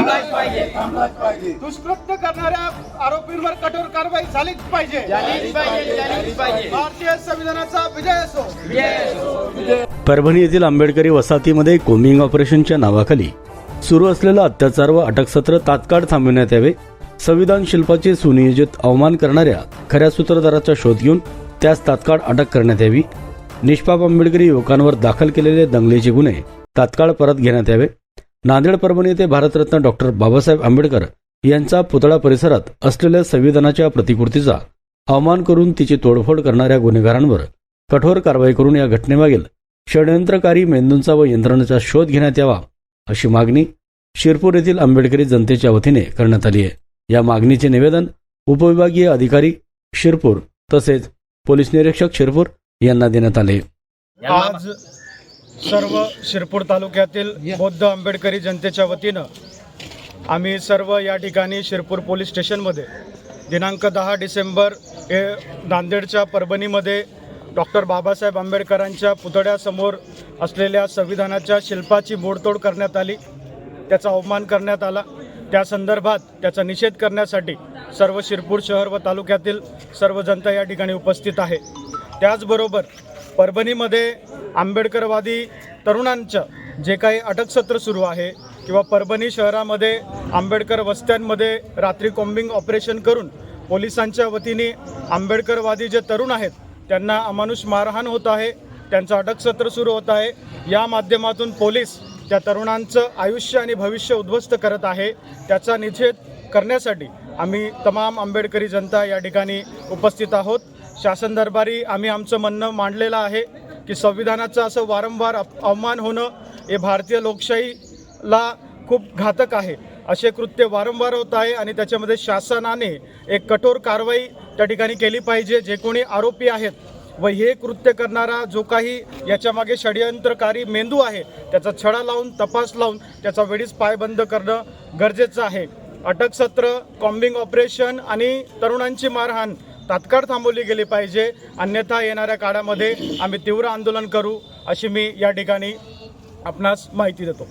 थांबलाच पाहिजे. थांबलाच पाहिजे. दुष्कृत्य करणाऱ्या आरोपींवर कठोर कारवाई झालीच पाहिजे. झालीच पाहिजे. झालीच पाहिजे. भारतीय संविधानाचा विजय असो. विजय असो. परभणी येथील आंबेडकरी वसाहतीमध्ये कोमिंग ऑपरेशनच्या नावाखाली सुरू असलेलं अत्याचार व अटकसत्र तात्काळ थांबविण्यात यावे. संविधान शिल्पाचे सुनियोजित अवमान करणाऱ्या खऱ्या सूत्रधाराचा शोध घेऊन त्यास तात्काळ अटक करण्यात यावी. निष्पाप आंबेडकरी युवकांवर दाखल केलेले दंगलीचे गुन्हे तात्काळ परत घेण्यात यावे. नांदेड परभणी येथे भारतरत्न डॉक्टर बाबासाहेब आंबेडकर यांचा पुतळा परिसरात असलेल्या संविधानाच्या प्रतिकृतीचा अवमान करून तिची तोडफोड करणाऱ्या गुन्हेगारांवर कठोर कारवाई करून या घटनेमागील षडयंत्रकारी मेंदूंचा व यंत्रणेचा शोध घेण्यात यावा अशी मागणी शिरपूर येथील आंबेडकरी जनतेच्या वतीने करण्यात आली आहे. या मागणीचे निवेदन उपविभागीय अधिकारी शिरपूर तसेच पोलीस निरीक्षक शिरपूर यांना देण्यात आले. आज सर्व शिरपूर तालुक्यातील बौद्ध आंबेडकरी जनतेच्या वतीनं आम्ही सर्व या ठिकाणी शिरपूर पोलीस स्टेशनमध्ये दिनांक दहा डिसेंबर हे नांदेडच्या परभणीमध्ये डॉक्टर बाबासाहेब आंबेडकरांच्या पुतळ्यासमोर असलेल्या संविधानाच्या शिल्पाची मोडतोड करण्यात आली. त्याचा अवमान करण्यात आला. त्या संदर्भात त्याचा निषेध करण्यासाठी सर्व शिरपूर शहर व तालुक्यातील सर्व जनता या ठिकाणी उपस्थित आहे. त्याचबरोबर परभणीमध्ये आंबेडकरवादी तरुणांचं जे काही अटकसत्र सुरू आहे किंवा परभणी शहरामध्ये आंबेडकर वस्त्यांमध्ये रात्री कॉम्बिंग ऑपरेशन करून पोलिसांच्या वतीने आंबेडकरवादी जे तरुण आहेत त्यांना अमानुष मारहाण होत आहे त्यांचं अटकसत्र सुरू होत आहे. या माध्यमातून पोलीस त्या तरुणांचं आयुष्य आणि भविष्य उद्ध्वस्त करत आहे. त्याचा निषेध करण्यासाठी आम्ही तमाम आंबेडकरी जनता या ठिकाणी उपस्थित आहोत. शासन दरबारी आम्ही आमचं म्हणणं मांडलेलं आहे की संविधानाचं असं वारंवार अवमान होणं हे भारतीय लोकशाहीला खूप घातक आहे. असे कृत्य वारंवार होत आहे आणि त्याच्यामध्ये शासनाने एक कठोर कारवाई त्या ठिकाणी केली पाहिजे जे कोणी आरोपी आहेत. व हे कृत्य करणारा जो काही याच्यामागे षडयंत्रकारी मेंदू आहे त्याचा छडा लावून तपास लावून त्याचा वेळीच पायबंद करणं गरजेचं आहे. अटक सत्र कॉम्बिंग ऑपरेशन आणि तरुणांची मारहाण तात्काळ थांबवली गेली पाहिजे. अन्यथा येणाऱ्या काळामध्ये आम्ही तीव्र आंदोलन करू अशी मी या ठिकाणी आपणास माहिती देतो.